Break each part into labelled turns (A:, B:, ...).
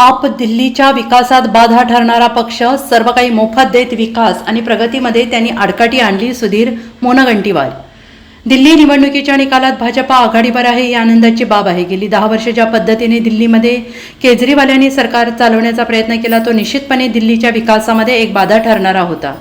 A: आप दिल्लीच्या विकासात बाधा ठरणारा पक्ष सर्व काही मोफत देत विकास आणि प्रगतीमध्ये त्यांनी आडकाठी आणली सुधीर मोनगंटीवार. दिल्ली निवडणुकीच्या निकालात भाजपा आघाडीवर आहे ही आनंदाची बाब आहे. गेली दहा वर्ष ज्या पद्धतीने दिल्लीमध्ये केजरीवाल यांनी सरकार चालवण्याचा प्रयत्न केला तो निश्चितपणे दिल्लीच्या विकासामध्ये एक बाधा ठरणारा होता.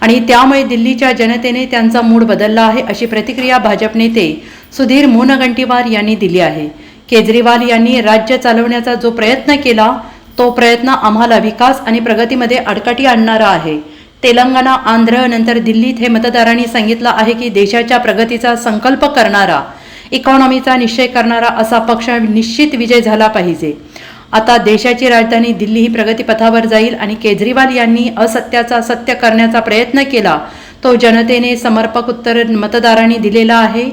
A: आणि त्यामुळे दिल्लीच्या जनतेने त्यांचा मूड बदलला आहे अशी प्रतिक्रिया भाजप नेते सुधीर मुनगंटीवार यांनी दिली आहे. केजरीवाल यांनी राज्य चालवण्याचा जो प्रयत्न केला तो प्रयत्न आम्हाला विकास आणि प्रगतीमध्ये अडकटी आणणारा आहे. तेलंगणा आंध्र नंतर दिल्लीत हे मतदारांनी सांगितलं आहे की देशाच्या प्रगतीचा संकल्प करणारा इकॉनॉमीचा निश्चय करणारा असा पक्ष निश्चित विजय झाला पाहिजे. आता देशाची राजधानी दिल्ली ही प्रगतीपथावर जाईल आणि केजरीवाल यांनी असत्याचा सत्य करण्याचा प्रयत्न केला तो जनतेने समर्पक उत्तर मतदारांनी दिलेला आहे.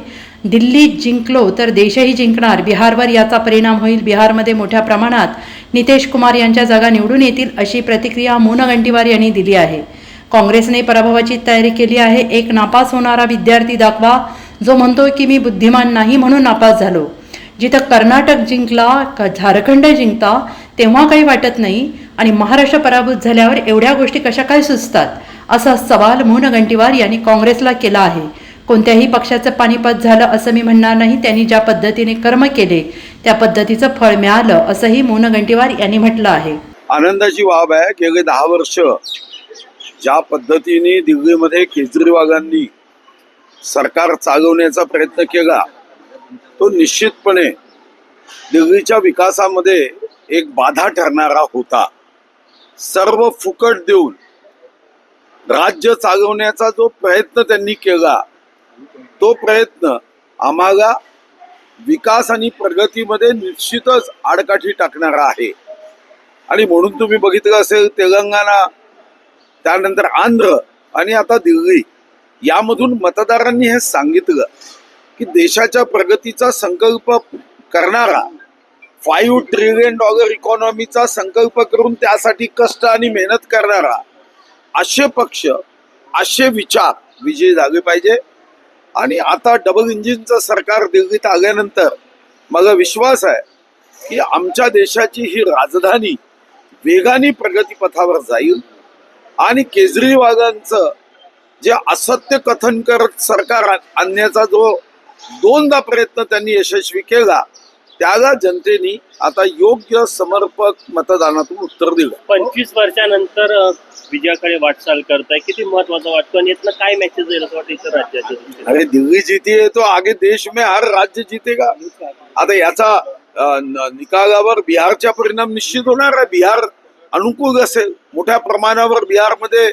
A: दिल्ली जिंकलो तर देशही जिंकणार. बिहारवर याचा परिणाम होईल. बिहारमध्ये मोठ्या प्रमाणात नितेश कुमार यांच्या जागा निवडून येतील अशी प्रतिक्रिया मुनगंटीवार यांनी दिली आहे. काँग्रेसने पराभवाची तयारी केली आहे. एक नापास होणारा विद्यार्थी दाखवा. जो म्हणतो की मी बुद्धिमान नाही म्हणून नापास झालो. जिथं कर्नाटक जिंकला का झारखंड जिंकता तेव्हा काही वाटत नाही. आणि महाराष्ट्र पराभूत झाल्यावर एवढ्या गोष्टी कशा काय सुचतात? असा सवाल मोनगंटीवार यांनी काँग्रेसला केला आहे. कोणत्याही पक्षाचं पाणीपत झालं असं मी म्हणणार नाही. त्यांनी ज्या पद्धतीने कर्म केले त्या पद्धतीचं फळ मिळालं असंही मुनगंटीवार यांनी म्हटलं आहे.
B: आनंदाची बाब आहे की गेली दहा वर्ष ज्या पद्धतीने दिल्लीमध्ये केजरीवालांनी सरकार चालवण्याचा प्रयत्न केला तो निश्चितपणे दिल्लीच्या विकासामध्ये एक बाधा ठरणारा होता. सर्व फुकट देऊन राज्य चालवण्याचा जो प्रयत्न त्यांनी केला तो प्रयत्न आम्हाला विकास आणि प्रगतीमध्ये निश्चितच आडकाठी टाकणारा आहे. आणि म्हणून तुम्ही बघितलं असेल तेलंगणा त्यानंतर आंध्र आणि आता दिल्ली. यामधून मतदारांनी हे सांगितलं की देशाच्या प्रगतीचा संकल्प करणारा फाईव्ह ट्रिलियन डॉलर इकॉनॉमीचा संकल्प करून त्यासाठी कष्ट आणि मेहनत करणारा असे पक्ष असे विचार विजयी झाले पाहिजे. आणि आता डबल इंजिनचं सरकार दिल्लीत आल्यानंतर मला विश्वास आहे की आमच्या देशाची ही राजधानी वेगाने प्रगतीपथावर जाईल आणि केजरीवालांचं जे असत्य कथन करत सरकार आणण्याचा जो दोनदा प्रयत्न त्यांनी यशस्वी केला त्याला जनतेने आता योग्य समर्पक मतदानातून उत्तर दिलं.
C: पंचवीस वर्षानंतर विजयाकडे वाटचाल करताय किती महत्वाचं वाटतं आणि यातनं काय मॅसेज येईल असं वाटतं इतर राज्याच्या दृष्टीने?
B: अरे दिल्ली जीती है तो आगे देश में हर राज्य जीतेगा. आता याचा अ, न- निकालावर बिहारचा परिणाम निश्चित होणार आहे. बिहार अनुकूल असेल. मोठ्या प्रमाणावर बिहारमध्ये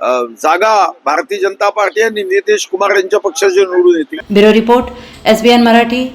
B: अ, जागा भारतीय जनता पार्टी आणि नितीश कुमार यांच्या पक्षाचे निवडून येतील.
A: Bureau report S B N Marathi.